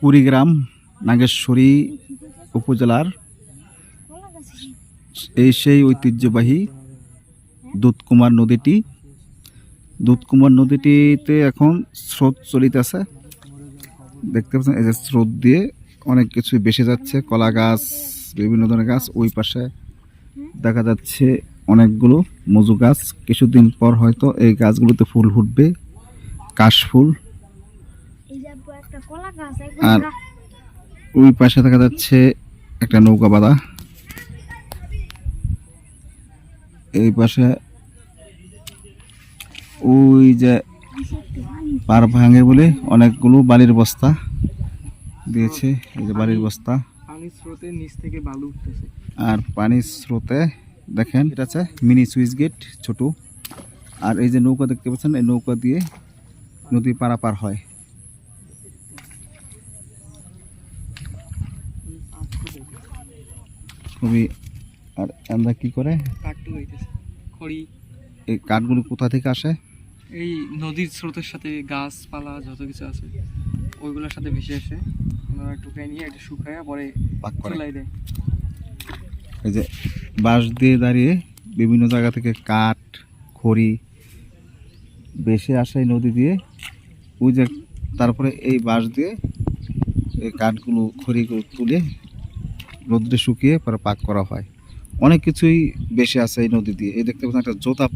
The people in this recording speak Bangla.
কুড়িগ্রাম, নাগেশ্বরী উপজেলার এই সেই ঐতিহ্যবাহী দুধকুমার নদীটি। দুধকুমার নদীটিতে এখন স্রোত চলিতেছে। দেখতে পাচ্ছেন, এই যে স্রোত দিয়ে অনেক কিছু বেসে যাচ্ছে। কলা গাছ, বিভিন্ন ধরনের গাছ ওই পাশে দেখা যাচ্ছে অনেকগুলো মজু গাছ। কিছুদিন পর হয়তো এই গাছগুলোতে ফুল ফুটবে, কাশফুল এই যে আপু একটা কলা গাছ আর ওই পাশে দেখা যাচ্ছে একটা নৌকা বাঁধা। এই পাশে ওই যে পার ভাঙে বলে অনেকগুলো বালির বস্তা দিয়েছে এই যে বালির বস্তা। পানির স্রোতে নিচ থেকে বালু উঠতেছে। আর পানির স্রোতে দেখেন এটা আছে মিনি সুইচ গেট ছোট। আর এই যে নৌকা দেখতে পাচ্ছেন এই নৌকা দিয়ে নদী পারাপার হয়। খুবই আর আমরা কি করে? হইতেছে। খড়ি। এই কাঠগুলো কোথা থেকে আসে? এই নদীর স্রোতের সাথে গাছপালা যত কিছু আছে ওইগুলোর সাথে ভেসে আসে। ওনারা টুকাই নিয়ে এটা শুকায় পরে পাক করে। চুলাই দেয়। এই যে বাঁশ দিয়ে দাঁড়িয়ে বিভিন্ন জায়গা থেকে কাঠ খড়ি বেশে আসে নদী দিয়ে। ওই যে তারপরে এই বাঁশ দিয়ে এই কাঠগুলো খড়িগুলো তুলে রোদ্রে শুকিয়ে পরে পাক করা হয়। অনেক কিছুই বেশি আছে এই নদী দিয়ে। এই দেখতে পাচ্ছেন একটা জোতা।